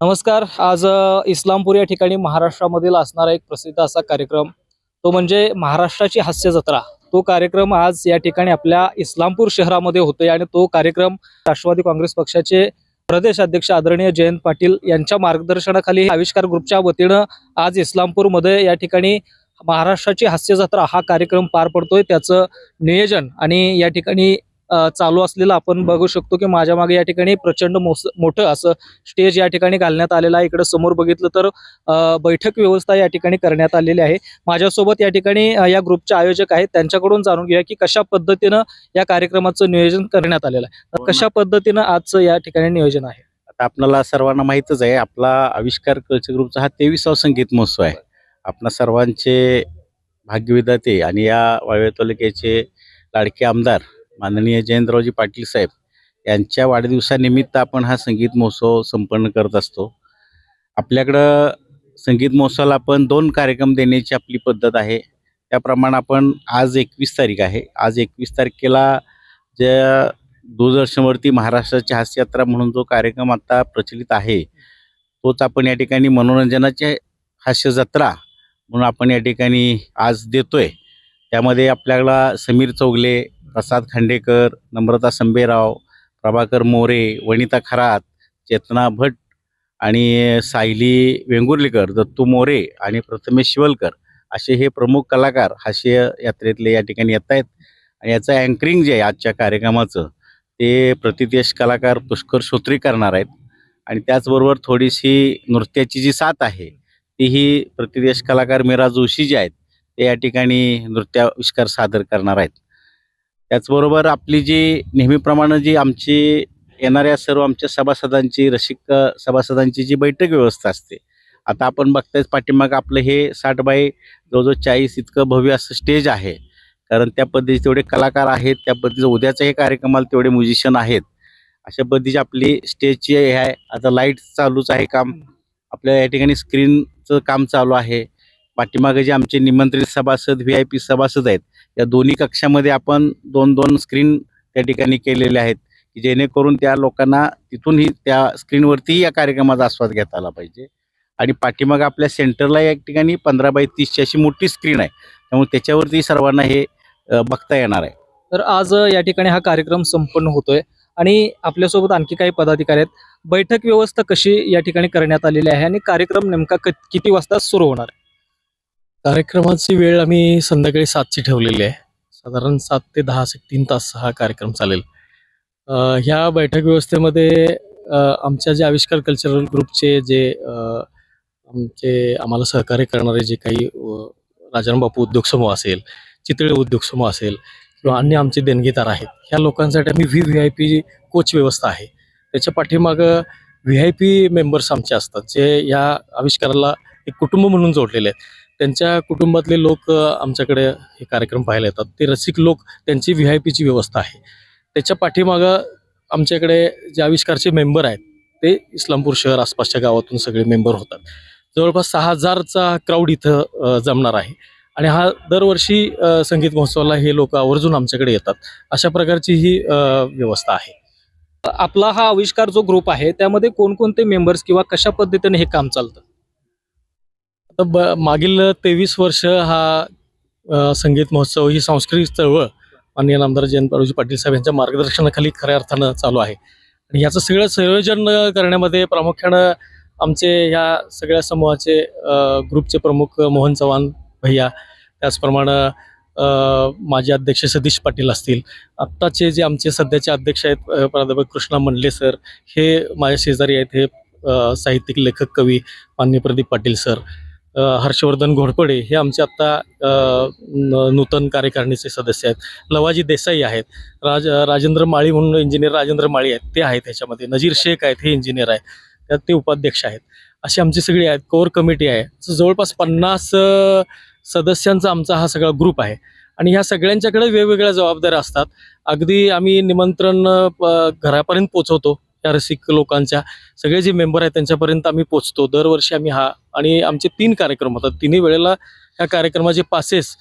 नमस्कार. आज इस्लामपूर या ठिकाणी महाराष्ट्रामधील असणारा एक प्रसिद्ध असा कार्यक्रम तो म्हणजे महाराष्ट्राची हास्य जत्रा. तो कार्यक्रम आज या ठिकाणी आपल्या इस्लामपूर शहरामध्ये होतोय आणि तो कार्यक्रम राष्ट्रवादी काँग्रेस पक्षाचे प्रदेश अध्यक्ष आदरणीय जयंत पाटील यांच्या मार्गदर्शनाखाली आविष्कार ग्रुपच्या वतीनं आज इस्लामपूरमध्ये या ठिकाणी महाराष्ट्राची हास्य जत्रा हा कार्यक्रम पार पडतोय. त्याचं नियोजन आणि या ठिकाणी चालू असलेलं आपण बघू शकतो की माझ्या मागे या ठिकाणी प्रचंड मोस मोठं असं स्टेज या ठिकाणी घालण्यात आलेला आहे. इकडे समोर बघितलं तर बैठक व्यवस्था या ठिकाणी करण्यात आलेली आहे. माझ्यासोबत या ठिकाणी या ग्रुपचे आयोजक आहेत. त्यांच्याकडून जाणून घेऊया की कशा पद्धतीनं या कार्यक्रमाचं नियोजन करण्यात आलेलं आहे. कशा पद्धतीनं आजचं या ठिकाणी नियोजन आहे? आता आपल्याला सर्वांना माहीतच आहे आपला आविष्कार कल्चर ग्रुपचा हा तेविसावा संगीत महोत्सव आहे. आपणा सर्वांचे भाग्यविधाते आणि या वाळवे तालुक्याचे लाडके आमदार माननीय जयंतरावजी पाटील साहेब यांच्या वाढदिवसानिमित्त आपण हा संगीत महोत्सव संपन्न करत असतो. आपल्याकडं संगीत महोत्सवाला आपण दोन कार्यक्रम देण्याची आपली पद्धत आहे. त्याप्रमाणे आपण आज एकवीस तारीख आहे. आज एकवीस तारखेला ज्या दूरदर्शनवरती महाराष्ट्राची हास्ययात्रा म्हणून जो कार्यक्रम आता प्रचलित आहे तोच आपण या ठिकाणी मनोरंजनाची हास्य जत्रा म्हणून आपण या ठिकाणी आज देतोय. त्यामध्ये आपल्याला समीर चौगले प्रसाद खांडेकर नम्रता संबेराव प्रभाकर मोरे वनिता खरात चेतना भट आणि सायली वेंगुर्लेकर दत्तू मोरे आणि प्रथमेश शिवलकर असे हे प्रमुख कलाकार हास्य यात्रेतले या ठिकाणी येत आहेत. आणि याचं अँकरिंग जे आहे आजच्या कार्यक्रमाचं ते प्रतिदेश कलाकार पुष्कर श्रोत्री करणार आहेत. आणि त्याचबरोबर थोडीशी नृत्याची जी साथ आहे तीही प्रतिदेश कलाकार मीरा जोशी जे आहेत ते या ठिकाणी नृत्याविष्कार सादर करणार आहेत. त्याचबरोबर आपली जी नेहमीप्रमाणे जी आमची येणाऱ्या सर्व आमच्या सभासदांची रसिक सभासदांची जी बैठक व्यवस्था असते आता आपण बघतायच पाठीमाग आपलं हे साठ बाय जवळजवळ चाळीस इतकं भव्य असं स्टेज आहे. कारण त्या पद्धतीचे तेवढे कलाकार आहेत त्या पद्धतीचं उद्याचं हे कार्यक्रमाला तेवढे म्युझिशियन आहेत. अशा पद्धतीची आपली स्टेजची हे आहे. आता लाइट चालूच आहे काम. आपल्या या ठिकाणी स्क्रीनचं काम चालू आहे. पाठीमागे जे आमचे निमंत्रित सभासद व्ही आय पी सभासद आहेत या दोन्ही कक्षामध्ये आपण दोन दोन स्क्रीन त्या ठिकाणी केलेले आहेत की जेणेकरून त्या लोकांना तिथूनही त्या स्क्रीनवरतीही या कार्यक्रमाचा आस्वाद घेता आला पाहिजे. आणि पाठीमागे आपल्या सेंटरला या ठिकाणी पंधरा बाय तीसची अशी मोठी स्क्रीन आहे त्यामुळे त्याच्यावरती सर्वांना हे बघता येणार आहे. तर आज या ठिकाणी हा कार्यक्रम संपन्न होतोय आणि आपल्यासोबत आणखी काही पदाधिकारी आहेत. बैठक व्यवस्था कशी या ठिकाणी करण्यात आलेली आहे आणि कार्यक्रम नेमका किती वाजता सुरू होणार आहे? कार्यक्रमाची वेळ आम्ही संध्याकाळी सातची ठेवलेली आहे. साधारण सात ते दहा से तीन तास हा कार्यक्रम चालेल. ह्या बैठक व्यवस्थेमध्ये आमच्या जे आविष्कार कल्चरल ग्रुपचे जे आमचे आम्हाला सहकार्य करणारे जे काही राजाराम बापू उद्योग समूह असेल चितळे उद्योग समूह असेल किंवा अन्य आमचे देणगीदार आहेत ह्या लोकांसाठी आम्ही V V I P coach व्यवस्था आहे. त्याच्या पाठीमागं व्ही आय पी मेंबर्स आमचे असतात जे या आविष्काराला एक कुटुंब म्हणून जोडलेले आहेत. त्यांच्या कुटुंबातले लोक आमच्याकडे हे कार्यक्रम पाहायला येतात. ते रसिक लोक त्यांची व्ही आय पीची व्यवस्था आहे. त्याच्या पाठीमागं आमच्याकडे जे आविष्कारचे मेंबर आहेत ते इस्लामपूर शहर आसपासच्या गावातून सगळे मेंबर होतात. जवळपास सहा हजारचा क्राऊड इथं जमणार आहे. आणि हा दरवर्षी संगीत महोत्सवाला हे लोक आवर्जून आमच्याकडे येतात. अशा प्रकारची ही व्यवस्था आहे. आपला हा आविष्कार जो ग्रुप आहे त्यामध्ये कोणकोणते मेंबर्स किंवा कशा पद्धतीने हे काम चालतं? तर ब मागील तेवीस वर्ष हा संगीत महोत्सव ही सांस्कृतिक चळवळ माननीय नामदार जयंत पाटील साहेब यांच्या मार्गदर्शनाखाली खऱ्या अर्थानं चालू आहे. आणि याचं सगळं संयोजन करण्यामध्ये प्रामुख्यानं आमचे ह्या सगळ्या समूहाचे ग्रुपचे प्रमुख मोहन चव्हाण भैया त्याचप्रमाणे माझे अध्यक्ष सतीश पाटील असतील. आत्ताचे जे आमचे सध्याचे अध्यक्ष आहेत प्राध्यापक कृष्णा मंडले सर हे माझ्या शेजारी आहेत हे साहित्यिक लेखक कवी मान्य प्रदीप पाटील सर. हर्षवर्धन घोडपडे हे आमचे आत्ता न- नूतन कार्यकारिणीचे सदस्य आहेत. लवाजी देसाई आहेत. राज राजेंद्र माळी म्हणून इंजिनियर राजेंद्र माळी आहेत. ते आहेत ह्याच्यामध्ये. नजीर शेख आहेत हे इंजिनियर आहेत. त्यात ते उपाध्यक्ष आहेत. अशी आमची सगळी आहेत. कोर कमिटी आहे. जवळपास पन्नास सदस्यांचा आमचा हा सगळा ग्रुप आहे. आणि ह्या सगळ्यांच्याकडे वेगवेगळ्या जबाबदाऱ्या असतात. अगदी आम्ही निमंत्रण प- घरापर्यंत पोचवतो. या रसिक लोकांच्या सगळे जे मेंबर आहेत त्यांच्यापर्यंत आम्ही पोचतो दरवर्षी आम्ही हा आणि आमचे तीन कार्यक्रम होतात. तिन्ही वेळेला ह्या कार्यक्रमाचे पासेस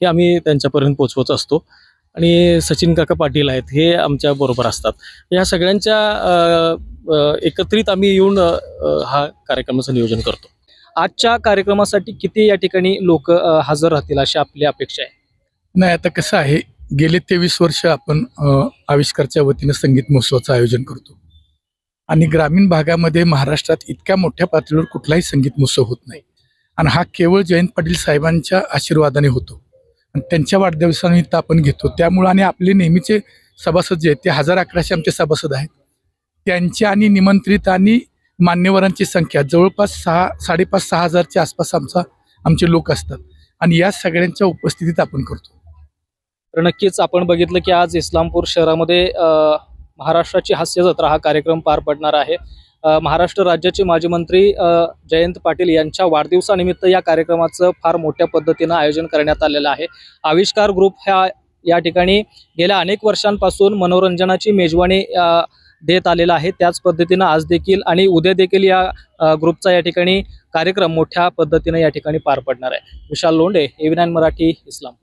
हे आम्ही त्यांच्यापर्यंत पोचवत असतो. आणि सचिन काका पाटील आहेत हे आमच्या बरोबर असतात. या सगळ्यांच्या एकत्रित आम्ही येऊन हा कार्यक्रमाचं नियोजन करतो. आजच्या कार्यक्रमासाठी किती या ठिकाणी लोक हजर राहतील अशी आपली अपेक्षा आहे? नाही आता कसं आहे गेले तेवीस वर्ष आपण आविष्कारच्या वतीनं संगीत महोत्सवाचं आयोजन करतो. आणि ग्रामीण भागामध्ये महाराष्ट्रात इतक्या मोठ्या पातळीवर कुठलाही संगीत महोत्सव होत नाही. आणि हा केवळ जयंत पाटील साहेबांच्या आशीर्वादाने होतो. आणि त्यांच्या वाढदिवसानिमित्त आपण घेतो. त्यामुळं आणि आपले नेहमीचे सभासद जे आहेत ते हजार अकराशे आमचे सभासद आहेत. त्यांचे आणि निमंत्रित आणि मान्यवरांची संख्या जवळपास सहा साडेपाच सहा हजारच्या आसपास आमचा आमचे लोक असतात. आणि या सगळ्यांच्या उपस्थितीत आपण करतो. तर नक्कीच आपण बघितलं की आज इस्लामपूर शहरामध्ये महाराष्ट्राची हास्य जत्रा हा कार्यक्रम पार पडणार आहे. महाराष्ट्र राज्याचे माजी मंत्री जयंत पाटील यांच्या वाढदिवसानिमित्त या कार्यक्रमाचं फार मोठ्या पद्धतीनं आयोजन करण्यात आलेलं आहे. आविष्कार ग्रुप ह्या या ठिकाणी गेल्या अनेक वर्षांपासून मनोरंजनाची मेजवानी देत आलेला आहे. त्याच पद्धतीनं आज देखील आणि उद्या देखील या ग्रुपचा या ठिकाणी कार्यक्रम मोठ्या पद्धतीनं या ठिकाणी पार पडणार आहे. विशाल लोंडे एव्हिनाईन मराठी इस्लाम